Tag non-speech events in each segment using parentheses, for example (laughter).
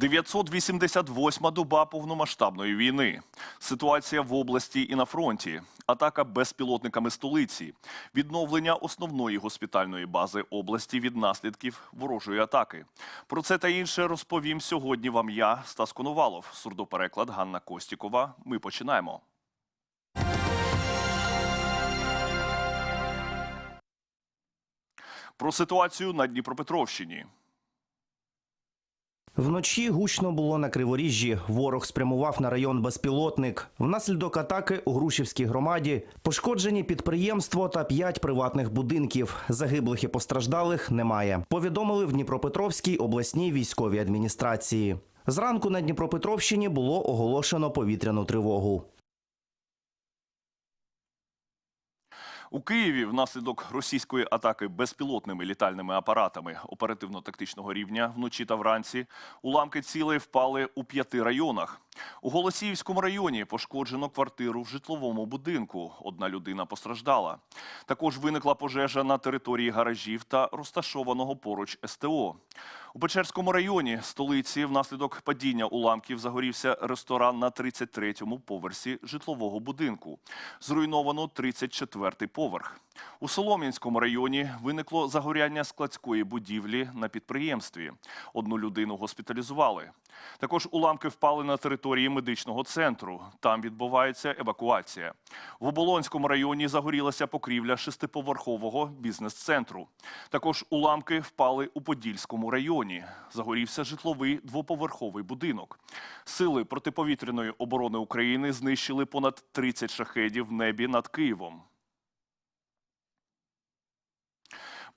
988 доба повномасштабної війни. Ситуація в області і на фронті. Атака безпілотниками столиці. Відновлення основної госпітальної бази області від наслідків ворожої атаки. Про це та інше розповім сьогодні вам я, Стас Коновалов. Сурдопереклад Ганна Костікова. Ми починаємо. Про ситуацію на Дніпропетровщині. Вночі гучно було на криворіжжі. Ворог спрямував на район безпілотник. Внаслідок атаки у Грушівській громаді пошкоджені підприємство та п'ять приватних будинків. Загиблих і постраждалих немає. Повідомили в Дніпропетровській обласній військовій адміністрації. Зранку на Дніпропетровщині було оголошено повітряну тривогу. У Києві внаслідок російської атаки безпілотними літальними апаратами оперативно-тактичного рівня вночі та вранці уламки цілей впали у п'яти районах. У Голосіївському районі пошкоджено квартиру в житловому будинку. Одна людина постраждала. Також виникла пожежа на території гаражів та розташованого поруч СТО. У Печерському районі столиці внаслідок падіння уламків загорівся ресторан на 33-му поверсі житлового будинку. Зруйновано 34-й поверх. У Солом'янському районі виникло загоряння складської будівлі на підприємстві. Одну людину госпіталізували. Також уламки впали на території медичного центру. Там відбувається евакуація. В Оболонському районі загорілася покрівля шестиповерхового бізнес-центру. Також уламки впали у Подільському районі. Загорівся житловий двоповерховий будинок. Сили протиповітряної оборони України знищили понад 30 шахедів в небі над Києвом.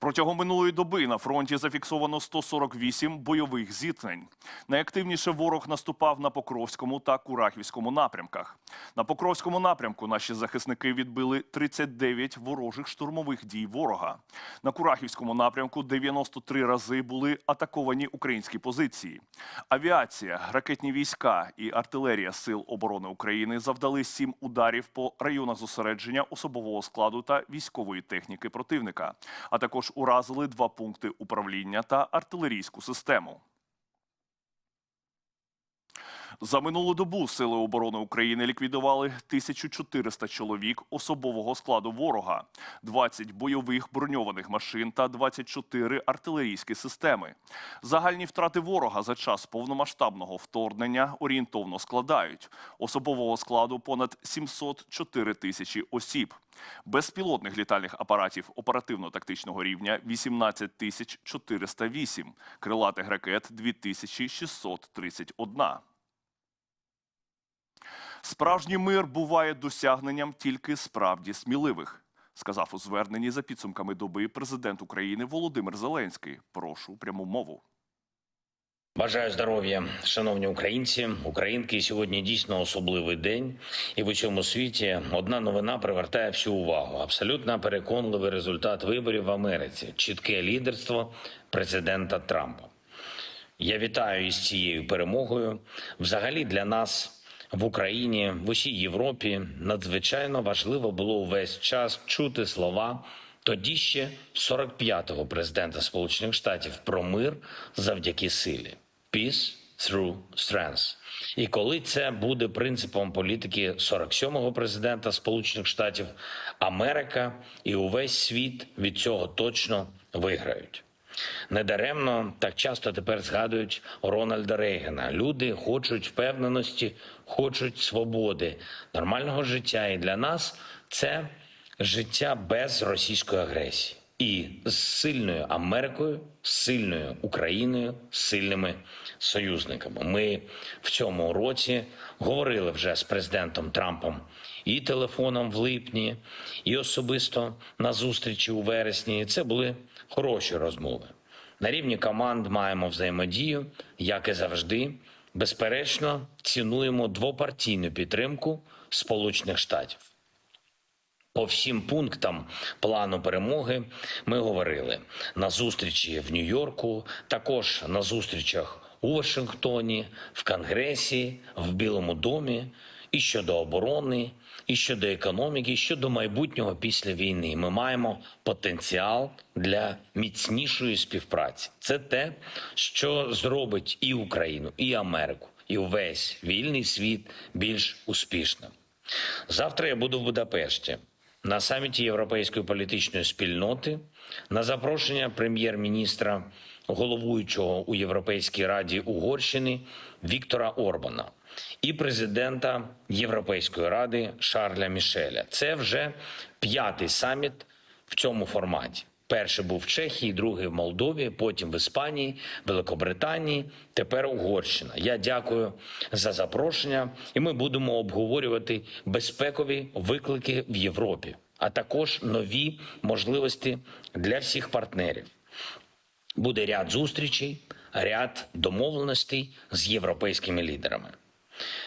Протягом минулої доби на фронті зафіксовано 148 бойових зіткнень. Найактивніше ворог наступав на Покровському та Курахівському напрямках. На Покровському напрямку наші захисники відбили 39 ворожих штурмових дій ворога. На Курахівському напрямку 93 рази були атаковані українські позиції. Авіація, ракетні війська і артилерія Сил оборони України завдали сім ударів по районах зосередження особового складу та військової техніки противника, а також уразили два пункти управління та артилерійську систему. За минулу добу Сили оборони України ліквідували 1400 чоловік особового складу ворога, 20 бойових броньованих машин та 24 артилерійські системи. Загальні втрати ворога за час повномасштабного вторгнення орієнтовно складають особового складу понад 704 тисячі осіб. Безпілотних літальних апаратів оперативно-тактичного рівня 18 тисяч 408, крилатих ракет 2631. Справжній мир буває досягненням тільки справді сміливих, сказав у зверненні за підсумками доби президент України Володимир Зеленський. Прошу пряму мову. Бажаю здоров'я, шановні українці, українки. Сьогодні дійсно особливий день, і в усьому світі одна новина привертає всю увагу. Абсолютно переконливий результат виборів в Америці, чітке лідерство президента Трампа. Я вітаю із цією перемогою. Взагалі для нас в Україні, в усій Європі надзвичайно важливо було увесь час чути слова тоді ще 45-го президента Сполучених Штатів про мир завдяки силі. Peace through strength. І коли це буде принципом політики 47-го президента Сполучених Штатів, Америка і увесь світ від цього точно виграють. Недаремно так часто тепер згадують Рональда Рейгана. Люди хочуть впевненості, хочуть свободи, нормального життя. І для нас це життя без російської агресії. І з сильною Америкою, з сильною Україною, з сильними союзниками. Ми в цьому році говорили вже з президентом Трампом і телефоном в липні, і особисто на зустрічі у вересні. Це були хороші розмови. На рівні команд маємо взаємодію, як і завжди. Безперечно, цінуємо двопартійну підтримку Сполучених Штатів. По всім пунктам плану перемоги ми говорили на зустрічі в Нью-Йорку, також на зустрічах у Вашингтоні, в Конгресі, в Білому домі і щодо оборони, і щодо економіки, і щодо майбутнього після війни. Ми маємо потенціал для міцнішої співпраці. Це те, що зробить і Україну, і Америку, і увесь вільний світ більш успішним. Завтра я буду в Будапешті на саміті Європейської політичної спільноти на запрошення прем'єр-міністра головуючого у Європейській раді Угорщини Віктора Орбана і президента Європейської ради Шарля Мішеля. Це вже п'ятий саміт в цьому форматі. Перший був в Чехії, другий в Молдові, потім в Іспанії, Великобританії, тепер Угорщина. Я дякую за запрошення, і ми будемо обговорювати безпекові виклики в Європі, а також нові можливості для всіх партнерів. Буде ряд зустрічей, ряд домовленостей з європейськими лідерами.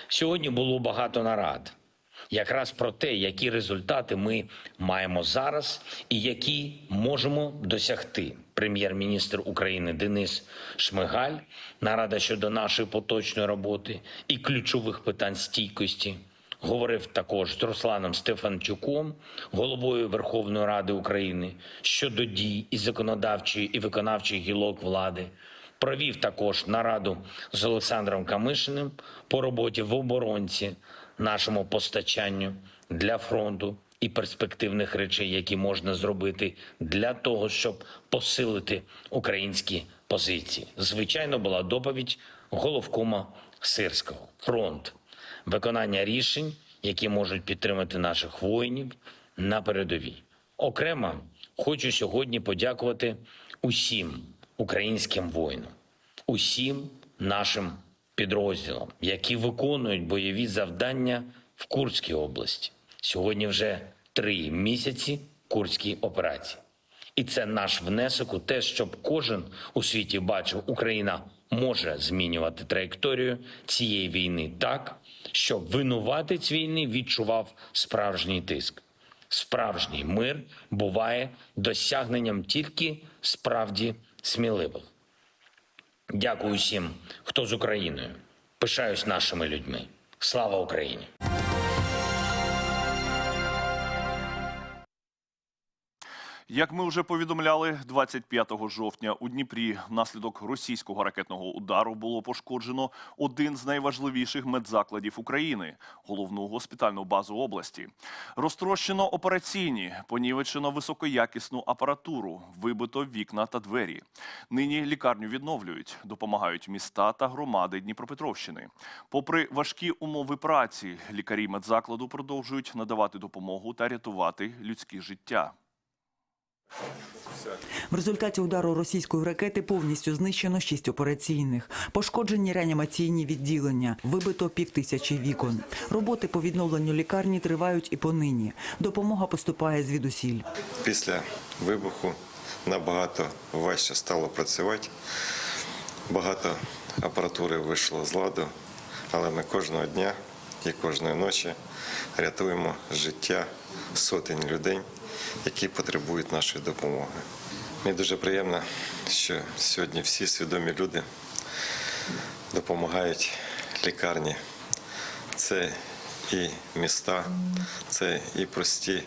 Сьогодні було багато нарад якраз про те, які результати ми маємо зараз і які можемо досягти. Прем'єр-міністр України Денис Шмигаль, нарада щодо нашої поточної роботи і ключових питань стійкості. Говорив також з Русланом Стефанчуком, головою Верховної Ради України, щодо дій і законодавчої і виконавчої гілок влади. Провів також нараду з Олександром Камишиним по роботі в оборонці, нашому постачанню для фронту і перспективних речей, які можна зробити для того, щоб посилити українські позиції. Звичайно, була доповідь головкома Сирського. Фронт виконання рішень, які можуть підтримати наших воїнів на передовій. Окремо хочу сьогодні подякувати усім українським воїнам, усім нашим підрозділам, які виконують бойові завдання в Курській області. Сьогодні вже три місяці Курській операції. І це наш внесок у те, щоб кожен у світі бачив, Україна може змінювати траєкторію цієї війни так, щоб винуватець війни відчував справжній тиск. Справжній мир буває досягненням тільки справді сміливих. Дякую всім, хто з Україною. Пишаюсь нашими людьми. Слава Україні! Як ми вже повідомляли, 25 жовтня у Дніпрі внаслідок російського ракетного удару було пошкоджено один з найважливіших медзакладів України головну госпітальну базу області. Розтрощено операційні, понівечено високоякісну апаратуру, вибито вікна та двері. Нині лікарню відновлюють, допомагають міста та громади Дніпропетровщини. Попри важкі умови праці, лікарі медзакладу продовжують надавати допомогу та рятувати людські життя. В результаті удару російської ракети повністю знищено шість операційних, пошкоджені реанімаційні відділення, вибито півтисячі вікон. Роботи по відновленню лікарні тривають і понині. Допомога поступає звідусіль. Після вибуху набагато важче стало працювати. Багато апаратури вийшло з ладу, але ми кожного дня і кожної ночі рятуємо життя сотень людей, які потребують нашої допомоги. Мені дуже приємно, що сьогодні всі свідомі люди допомагають лікарні. Це і міста, це і прості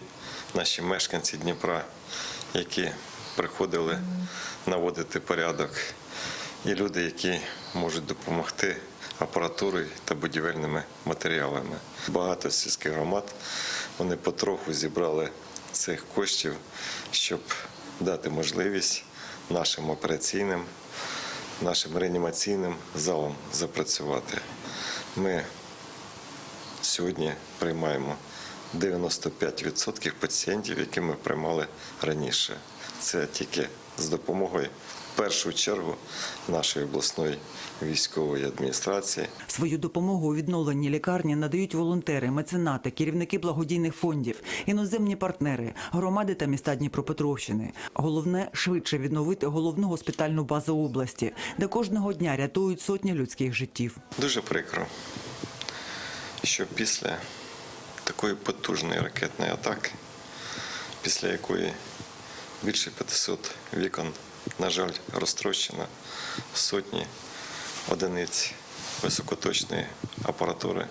наші мешканці Дніпра, які приходили наводити порядок, і люди, які можуть допомогти апаратурою та будівельними матеріалами. Багато сільських громад вони потроху зібрали цих коштів, щоб дати можливість нашим операційним, нашим реанімаційним залам запрацювати. Ми сьогодні приймаємо 95% пацієнтів, які ми приймали раніше. Це тільки з допомогою першу чергу нашої обласної військової адміністрації. Свою допомогу у відновленні лікарні надають волонтери, меценати, керівники благодійних фондів, іноземні партнери, громади та міста Дніпропетровщини. Головне швидше відновити головну госпітальну базу області, де кожного дня рятують сотні людських життів. Дуже прикро, що після такої потужної ракетної атаки, після якої більше 500 вікон, на жаль, розтрощено сотні одиниць високоточної апаратури,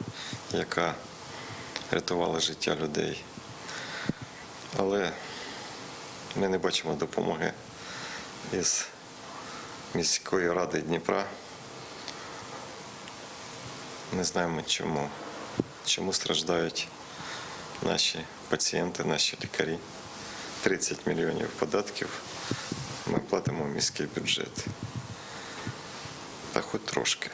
яка рятували життя людей. Але ми не бачимо допомоги із міської ради Дніпра. Не знаємо чому. Чому страждають наші пацієнти, наші лікарі. 30 мільйонів податків ми платимо в міський бюджет. Та хоч трошки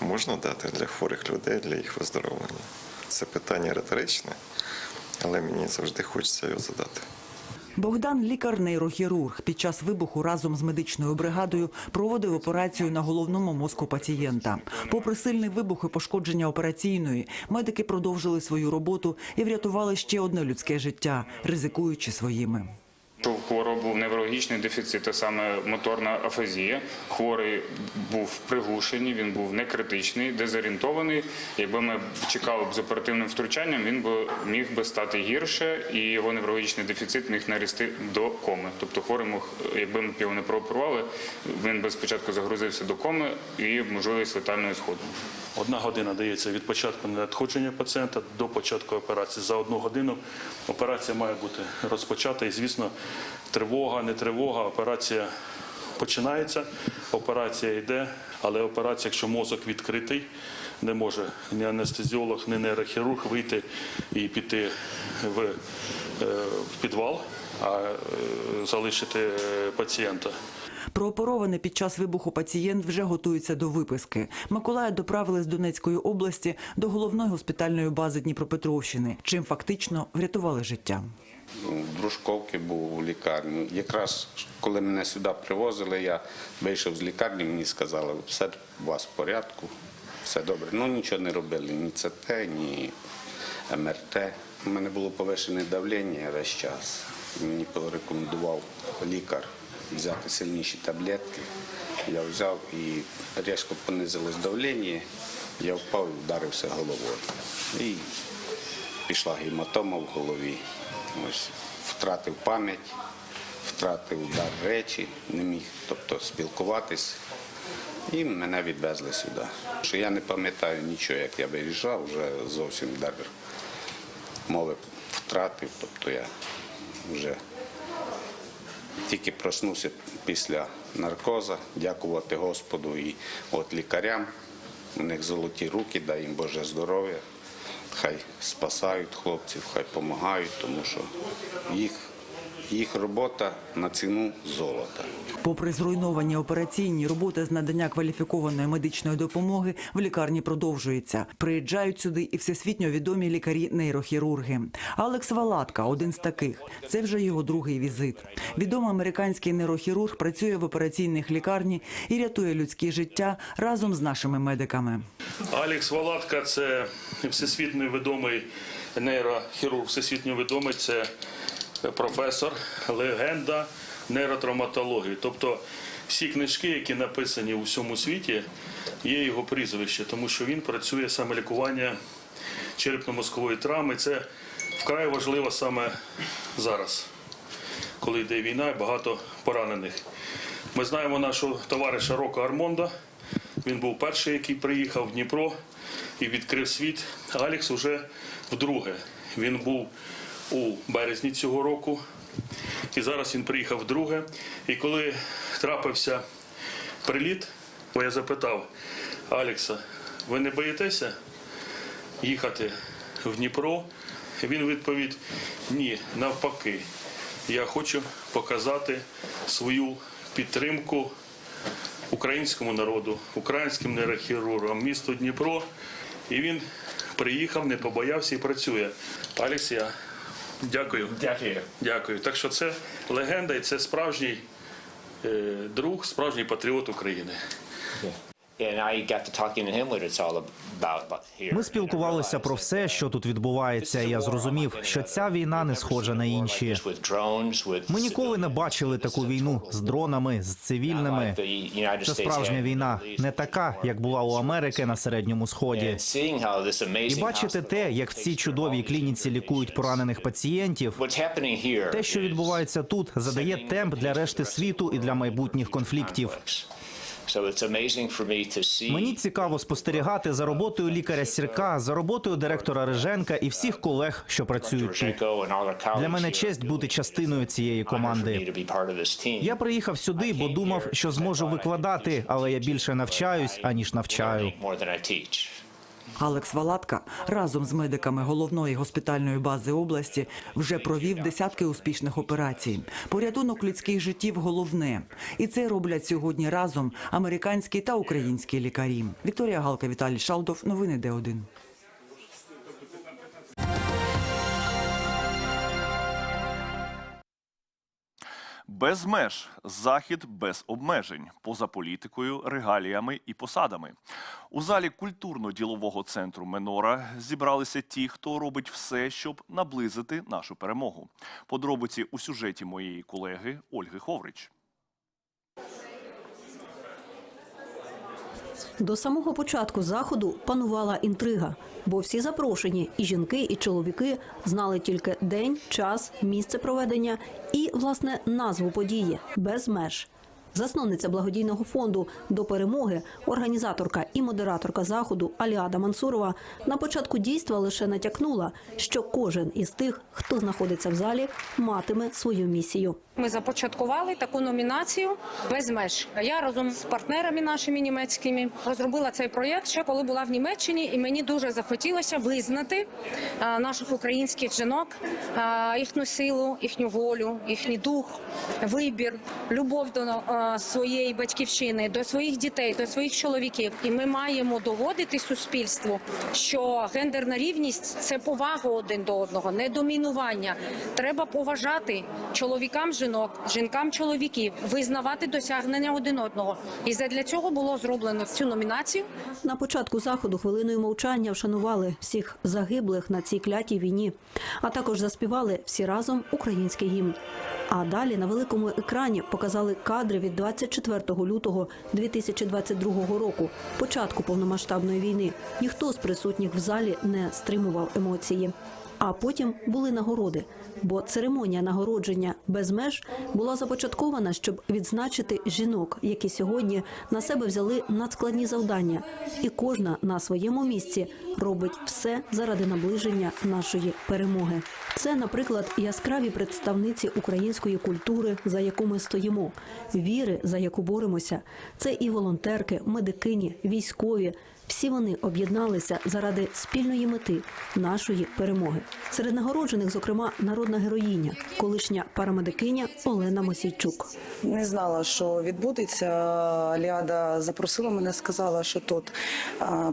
можна дати для хворих людей, для їх виздоровлення. Це питання риторичне, але мені завжди хочеться його задати. Богдан лікар-нейрохірург. Під час вибуху разом з медичною бригадою проводив операцію на головному мозку пацієнта. Попри сильний вибух і пошкодження операційної, медики продовжили свою роботу і врятували ще одне людське життя, ризикуючи своїми. У хворого був неврологічний дефіцит, а саме моторна афазія. Хворий був приглушений, він був не критичний, дезорієнтований. Якби ми чекали б з оперативним втручанням, він би міг би стати гірше, і його неврологічний дефіцит міг нарісти до коми. Тобто хворий мог, якби ми його не прооперували, він би спочатку загрузився до коми і можливість летального сходу. Одна година дається від початку надходження пацієнта до початку операції. За одну годину операція має бути розпочата. І, звісно, тривога, не тривога, операція починається, операція йде, але операція, якщо мозок відкритий, не може ні анестезіолог, ні нейрохірург вийти і піти в, е, підвал, а е, залишити е, пацієнта. Прооперований під час вибуху пацієнт вже готується до виписки. Миколая доправили з Донецької області до головної госпітальної бази Дніпропетровщини, чим фактично врятували життя. в Дружковці був у лікарні. Якраз коли мене сюди привозили, я вийшов з лікарні, мені сказали, все у вас в порядку, все добре. Ну нічого не робили, ні ЦТ, ні МРТ. У мене було повишене давлення весь час. Мені порекомендував лікар взяти сильніші таблетки. Я взяв і різко понизилось давлення, я впав і вдарився головою. І пішла гематома в голові. Ось втратив пам'ять, втратив дар речі, не міг тобто, спілкуватись. І мене відвезли сюди. Що я не пам'ятаю нічого, як я виїжджав, вже зовсім дар мови втратив. Тобто я вже тільки проснувся після наркоза, дякувати Господу і от лікарям. У них золоті руки, дай їм Боже здоров'я. Хай спасають хлопців, хай допомагають, тому що їх, їх робота на ціну золота. Попри зруйновані операційні роботи з надання кваліфікованої медичної допомоги в лікарні продовжується. Приїжджають сюди і всесвітньо відомі лікарі-нейрохірурги. Алекс Валатка один з таких. Це вже його другий візит. Відомий американський нейрохірург працює в операційних лікарні і рятує людські життя разом з нашими медиками. Алекс Валатка це всесвітньо відомий нейрохірург, всесвітньо відомий це професор, легенда нейротравматології. Тобто всі книжки, які написані у всьому світі, є його прізвище, тому що він працює саме лікування черепно-мозкової травми. Це вкрай важливо саме зараз, коли йде війна і багато поранених. Ми знаємо нашого товариша Рока Армонда. Він був перший, який приїхав в Дніпро і відкрив світ. Алекс уже вдруге. Він був у березні цього року, і зараз він приїхав вдруге. І коли трапився приліт, бо я запитав Алекса, ви не боїтеся їхати в Дніпро? Він відповів: ні, навпаки. Я хочу показати свою підтримку українському народу, українським нейрохірургам, місту Дніпро. І він приїхав, не побоявся і працює. Алекс, я дякую. Дякую. Дякую. Так що це легенда і це справжній е, друг, справжній патріот України. Ми спілкувалися про все, що тут відбувається. і Я зрозумів, що ця війна не схожа на інші. Ми ніколи не бачили таку війну з дронами, з цивільними. Це справжня війна, не така, як була у Америки на середньому сході. І бачити те, як в цій чудовій клініці лікують поранених пацієнтів. Те, що відбувається тут, задає темп для решти світу і для майбутніх конфліктів. Мені цікаво спостерігати за роботою лікаря Сірка, за роботою директора Риженка і всіх колег, що працюють тут. Для мене честь бути частиною цієї команди. Я приїхав сюди, бо думав, що зможу викладати, але я більше навчаюсь аніж навчаю. Алекс Валатка разом з медиками головної госпітальної бази області вже провів десятки успішних операцій. Порятунок людських життів головне, і це роблять сьогодні разом американські та українські лікарі. Вікторія Галка, Віталій Шалдов. Новини Д1. Без меж захід без обмежень, поза політикою, регаліями і посадами. У залі культурно-ділового центру Менора зібралися ті, хто робить все, щоб наблизити нашу перемогу. Подробиці у сюжеті моєї колеги Ольги Ховрич. До самого початку заходу панувала інтрига, бо всі запрошені, і жінки, і чоловіки знали тільки день, час, місце проведення і, власне, назву події без меж. Засновниця благодійного фонду до перемоги, організаторка і модераторка заходу Аліада Мансурова на початку дійства лише натякнула, що кожен із тих, хто знаходиться в залі, матиме свою місію. Ми започаткували таку номінацію без меж. Я разом з партнерами нашими німецькими розробила цей проєкт ще коли була в Німеччині, і мені дуже захотілося визнати наших українських жінок, їхню силу, їхню волю, їхній дух, вибір, любов до своєї батьківщини, до своїх дітей, до своїх чоловіків. І ми маємо доводити суспільству, що гендерна рівність це повага один до одного, не домінування. Треба поважати чоловікам жінок, жінкам чоловіків, визнавати досягнення один одного. І задля цього було зроблено цю номінацію. На початку заходу хвилиною мовчання вшанували всіх загиблих на цій клятій війні, а також заспівали всі разом український гімн. А далі на великому екрані показали кадри від 24 лютого 2022 року, початку повномасштабної війни. Ніхто з присутніх в залі не стримував емоції. А потім були нагороди, бо церемонія нагородження без меж була започаткована, щоб відзначити жінок, які сьогодні на себе взяли надскладні завдання, і кожна на своєму місці робить все заради наближення нашої перемоги. Це, наприклад, яскраві представниці української культури, за яку ми стоїмо, віри, за яку боремося. Це і волонтерки, медикині, військові. Всі вони об'єдналися заради спільної мети нашої перемоги. Серед нагороджених, зокрема, народна героїня, колишня парамедикиня Олена Мосійчук. Не знала, що відбудеться. Ліада запросила мене, сказала, що тут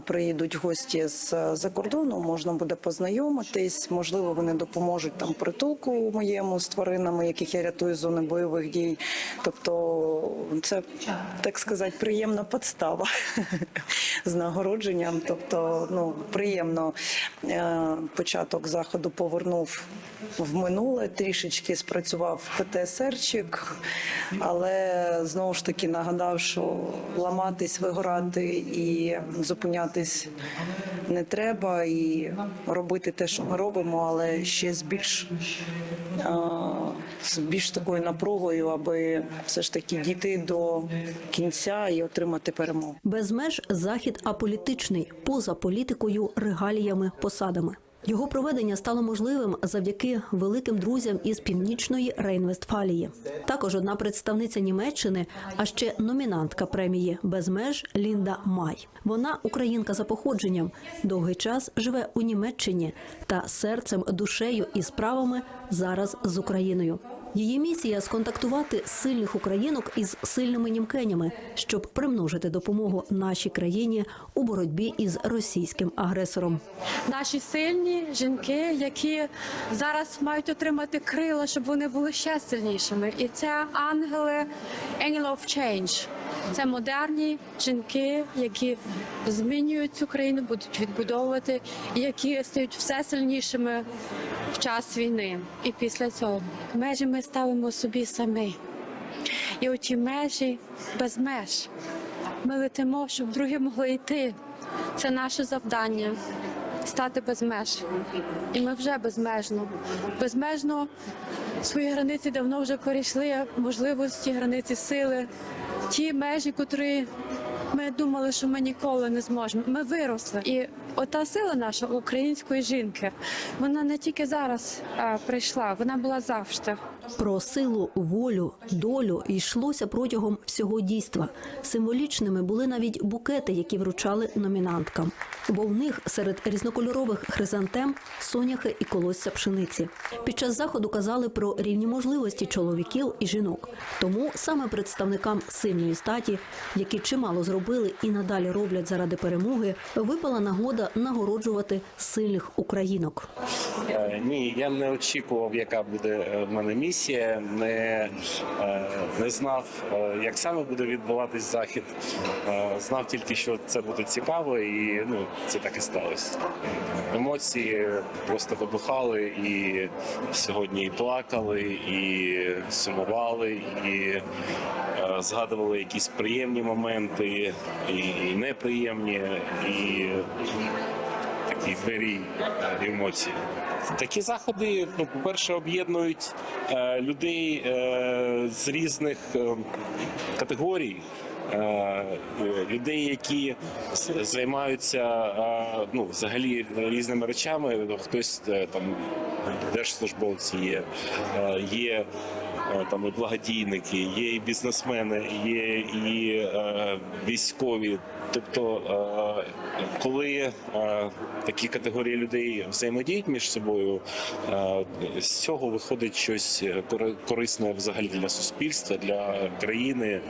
приїдуть гості з за кордону, можна буде познайомитись. Можливо, вони допоможуть там притулку моєму з тваринами, яких я рятую з зони бойових дій. Тобто, це так сказати, приємна подстава (laughs) з нагородженням. Тобто, ну приємно е, початок заходу повернув в минуле, трішечки спрацював ПТСРчик, але знову ж таки нагадав, що ламатись, вигорати і зупинятись не треба, і робити те, що ми робимо, але ще з більш, а, з більш такою напругою, аби все ж таки дійти до кінця і отримати перемогу. Без меж захід аполітичний, поза політикою, регаліями, посадами. Його проведення стало можливим завдяки великим друзям із північної Рейн-Вестфалії. Також одна представниця Німеччини, а ще номінантка премії без меж Лінда Май. Вона українка за походженням, довгий час живе у Німеччині та серцем, душею і справами зараз з Україною. Її місія сконтактувати сильних українок із сильними німкенями, щоб примножити допомогу нашій країні у боротьбі із російським агресором. Наші сильні жінки, які зараз мають отримати крила, щоб вони були ще сильнішими. І це ангели Angel of Change. Це модерні жінки, які змінюють цю країну, будуть відбудовувати, які стають все сильнішими в час війни. І після цього межі ми ставимо собі самі. І оті межі без меж. Ми летимо, щоб другі могли йти. Це наше завдання стати без меж. І ми вже безмежно. Безмежно свої границі давно вже перейшли, можливості, границі сили, ті межі, котрі ми думали, що ми ніколи не зможемо. Ми виросли. І ота сила наша української жінки, вона не тільки зараз а, прийшла, вона була завжди. Про силу, волю, долю йшлося протягом всього дійства. Символічними були навіть букети, які вручали номінанткам, бо в них серед різнокольорових хризантем соняхи і колосся пшениці. Під час заходу казали про рівні можливості чоловіків і жінок. Тому саме представникам сильної статі, які чимало зробили і надалі роблять заради перемоги, випала нагода нагороджувати сильних українок. Е, Ні, я не очікував, яка буде е, в мене місія. Не, е, не знав, е, як саме буде відбуватись захід. Е, Знав тільки, що це буде цікаво, і ну це так і сталося. Емоції просто вибухали, і сьогодні і плакали, і сумували, і згадували якісь приємні моменти, і неприємні, і такі двері емоції. Такі заходи, ну, по-перше, об'єднують е, людей е, з різних е, категорій. е, Людей, які займаються е, ну, взагалі різними речами. Хтось е, там держслужбовці є, є там і благодійники, є і бізнесмени, є і е, військові. Тобто, е, коли е, такі категорії людей взаємодіють між собою, е, з цього виходить щось кори- корисне взагалі для суспільства, для країни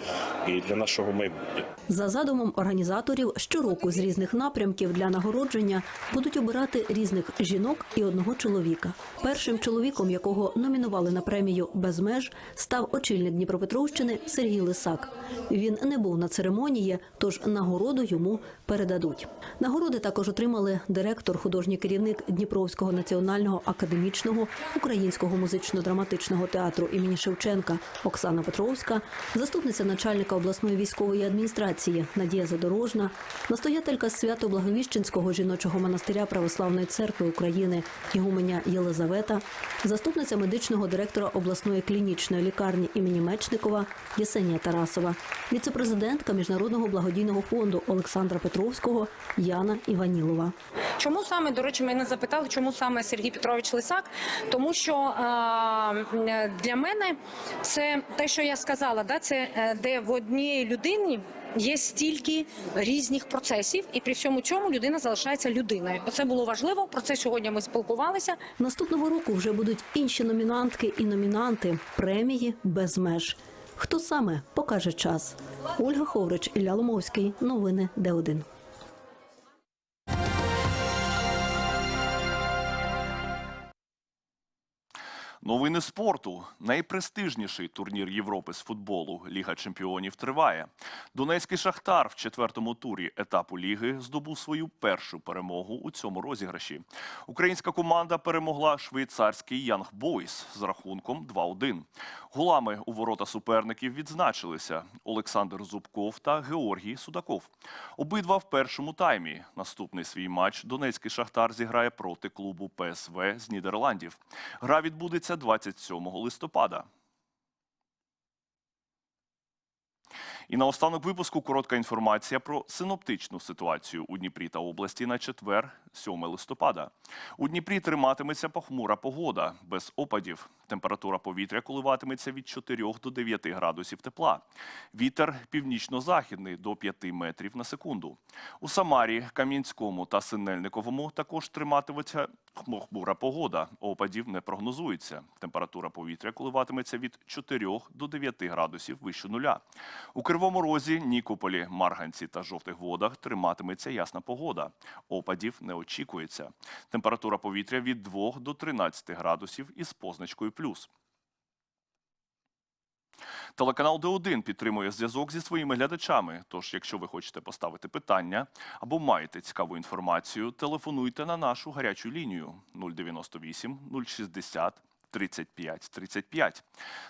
і для нашого майбутнього. За задумом організаторів, щороку з різних напрямків для нагородження будуть обирати різних жінок і одного чоловіка. Першим чоловіком, якого номінували на премію без меж, став очільник Дніпропетровщини Сергій Лисак. Він не був на церемонії, тож нагороду йому передадуть. Нагороди також отримали директор, художній керівник Дніпровського національного академічного українського музично-драматичного театру імені Шевченка Оксана Петровська, заступниця начальника обласної військової адміністрації Надія Задорожна, настоятелька Свято-Благовіщенського жіночого монастиря Православної церкви України Ігуменя Єлизавета, заступниця медичного директора обласної клінічної лікарні імені Мечникова Єсенія Тарасова, віцепрезидентка Міжнародного благодійного фонду Олександра Петровського Яна Іванілова. Чому саме, до речі, мене запитали, чому саме Сергій Петрович Лисак? Тому що е, для мене це те, що я сказала, да, це е, де в одній людині. Є стільки різних процесів, і при всьому цьому людина залишається людиною. Оце було важливо. Про це сьогодні ми спілкувалися. Наступного року вже будуть інші номінантки і номінанти премії без меж. Хто саме покаже час? Ольга Ховрич, Ілля Ломовський. Новини Д1. Новини спорту. Найпрестижніший турнір Європи з футболу Ліга Чемпіонів триває. Донецький Шахтар в четвертому турі етапу ліги здобув свою першу перемогу у цьому розіграші. Українська команда перемогла швейцарський Янг Бойс з рахунком 2-1. Голами у ворота суперників відзначилися Олександр Зубков та Георгій Судаков. Обидва в першому таймі. Наступний свій матч Донецький Шахтар зіграє проти клубу ПСВ з Нідерландів. Гра відбудеться 27 листопада. І наостанок випуску коротка інформація про синоптичну ситуацію у Дніпрі та області на четвер, 7 листопада. У Дніпрі триматиметься похмура погода без опадів. Температура повітря коливатиметься від 4 до 9 градусів тепла. Вітер північно-західний до 5 метрів на секунду. У Самарі, Кам'янському та Синельниковому також триматиметься хмура погода. Опадів не прогнозується. Температура повітря коливатиметься від 4 до 9 градусів вище нуля. У Кривому Розі, Нікополі, Марганці та Жовтих Водах триматиметься ясна погода. Опадів не очікується. Температура повітря від 2 до 13 градусів із позначкою плюс. Телеканал Д1 підтримує зв'язок зі своїми глядачами. Тож, якщо ви хочете поставити питання або маєте цікаву інформацію, телефонуйте на нашу гарячу лінію 098 060 35 35.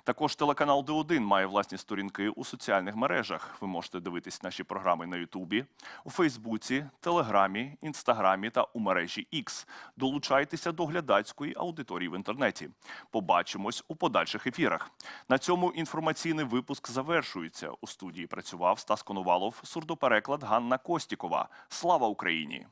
Також телеканал Д1 має власні сторінки у соціальних мережах. Ви можете дивитись наші програми на Ютубі, у Фейсбуці, Телеграмі, Інстаграмі та у мережі X. Долучайтеся до глядацької аудиторії в інтернеті. Побачимось у подальших ефірах. На цьому інформаційний випуск завершується. У студії працював Стас Коновалов, сурдопереклад Ганна Костікова. Слава Україні!